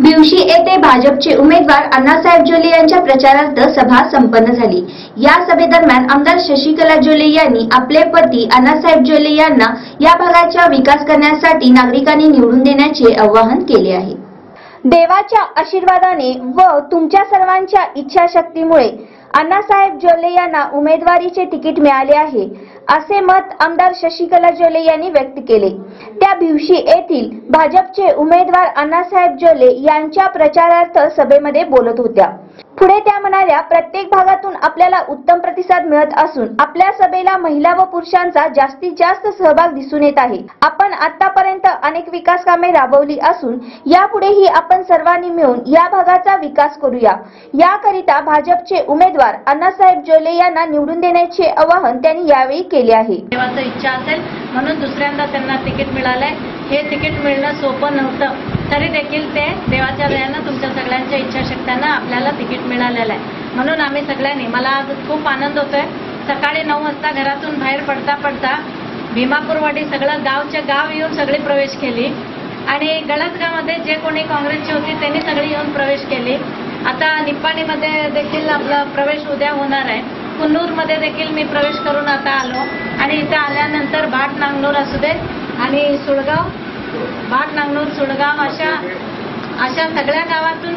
दिवशी येथे भाजपचे उमेदवार अण्णासाहेब जोले यांच्या प्रचारार्थ सभा संपन्न झाली. या सभेदरम्यान आमदार शशिकला जोले यांनी आपले पती अण्णासाहेब जोले यांना या भागाचा विकास करण्यासाठी नागरिकांनी निवडून देण्याचे आवाहन केले आहे. देवाच्या आशीर्वादाने व तुमच्या सर्वांच्या इच्छाशक्तीमुळे अण्णासाहेब जोले यांना उमेदवारीचे तिकीट मिळाले आहे असे मत आमदार शशिकला जोले यांनी व्यक्त केले. त्या भिवशी येथील भाजपचे उमेदवार अण्णासाहेब जोले यांच्या प्रचारार्थ सभेमध्ये बोलत होत्या. पुढे त्या म्हणाल्या प्रत्येक भागातून आपल्याला उत्तम प्रतिसाद मिळत असून आपल्या सभेला महिला व पुरुषांचा जास्तीत जास्त सहभाग दिसून येत आहे. आपण आतापर्यंत अनेक विकास कामे राबवली असून यापुढेही आपण सर्वांनी मिळून या भागाचा विकास करूया. याकरिता भाजपचे उमेदवार अण्णासाहेब जोले यांना निवडून देण्याचे आवाहन त्यांनी यावेळी केले आहे. देवाचं इच्छा असेल म्हणून दुसऱ्यांदा त्यांना तिकीट मिळालंय. हे तिकीट मिळणं सोपं नव्हतं. तरी देखील ते देवाच्या सगळ्यांच्या इच्छाशक्त्यानं आपल्याला तिकीट मिळालेलं आहे. म्हणून आम्ही सगळ्यांनी मला आज खूप आनंद होतोय. सकाळी नऊ वाजता घरातून बाहेर पडता पडता भीमापूरवाडी सगळं गावच्या गाव येऊन सगळी प्रवेश केली. आणि गळसगावमध्ये जे कोणी काँग्रेसची होती त्यांनी सगळी येऊन प्रवेश केली. आता निप्पाणीमध्ये देखील आपला प्रवेश उद्या होणार आहे. कुन्नूरमध्ये देखील मी प्रवेश करून आता आलो. आणि इथं आल्यानंतर भाट नांगनूर असू दे आणि सुळगाव. भाट नांगनूर सुळगाव अशा अशा सगळ्या गावातून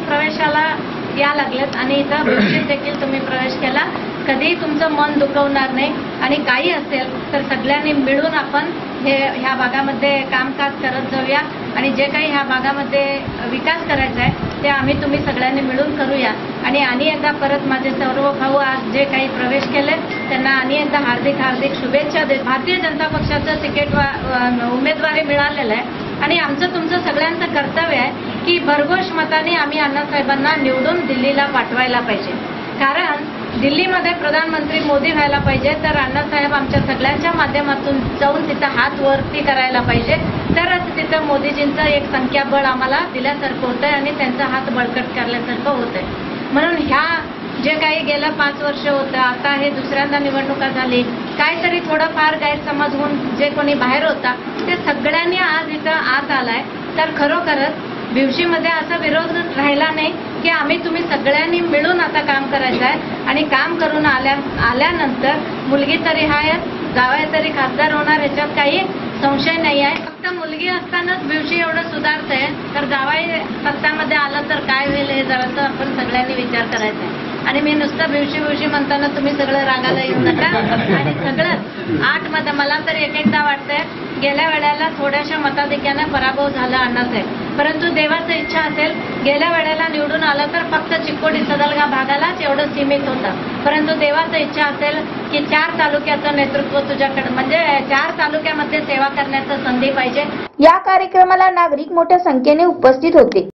या लागलेत आणि इथं भुशीत देखील तुम्ही प्रवेश केला. कधीही तुमचं मन दुखवणार नाही आणि काही असेल तर सगळ्यांनी मिळून आपण हे ह्या भागामध्ये कामकाज करत जाऊया. आणि जे काही ह्या भागामध्ये विकास करायचा आहे ते आम्ही तुम्ही सगळ्यांनी मिळून करूया. आणि आणि एकदा परत माझे सर्व भाऊ आज जे काही प्रवेश केले त्यांना आणि एकदा हार्दिक हार्दिक शुभेच्छा देत भारतीय जनता पक्षाचं तिकीट वा- उमेदवारी मिळालेलं आहे. आणि आमचं तुमचं सगळ्यांचं कर्तव्य आहे की भरघोष मताने आम्ही अण्णासाहेबांना निवडून दिल्लीला पाठवायला पाहिजे. कारण दिल्लीमध्ये प्रधानमंत्री मोदी व्हायला पाहिजे तर अण्णासाहेब आमच्या सगळ्यांच्या माध्यमातून जाऊन तिथं हात वरती करायला पाहिजे. तरच तिथं मोदीजींचं एक संख्याबळ आम्हाला दिल्यासारखं होतंय आणि त्यांचा हात बळकट करल्यासारखं होतंय. म्हणून ह्या जे काही गेलं पाच वर्ष होतं आता हे दुसऱ्यांदा निवडणुका झाली काहीतरी थोडंफार गैरसमज होऊन जे कोणी बाहेर होता ते सगळ्यांनी आज इथं आत आलाय. तर खरोखरच भिवशीमध्ये असा विरोध राहिला नाही की आम्ही तुम्ही सगळ्यांनी मिळून आता काम करायचं आहे. आणि काम करून आल्या आल्यानंतर मुलगी तरी आहेच गावाय तरी खासदार होणार याच्यात काही संशय नाही आहे. फक्त मुलगी असतानाच भिवशी एवढं सुधारतंय. तर जावाई सत्तामध्ये आलं तर काय होईल हे जरासं आपण सगळ्यांनी विचार करायचा आहे. आणि मी नुसतं भिवशी भिवशी म्हणताना तुम्ही सगळं रागाला येऊ नका. आणि सगळं आठमध्ये मला तर एक एकदा वाटतंय गेल्या वेळेला थोड्याशा मताधिक्यानं पराभव झाला अण्णासाहेब. परंतु देवाचं इच्छा असेल गेल्या वेळेला निवडून आलं तर फक्त चिकोडी सदलगा भागालाच एवढं सीमित होतं. परंतु देवाचं इच्छा असेल की चार तालुक्याचं नेतृत्व तुझ्याकडे म्हणजे चार तालुक्यामध्ये सेवा करण्याचं संधी पाहिजे. या कार्यक्रमाला नागरिक मोठ्या संख्येने उपस्थित होते.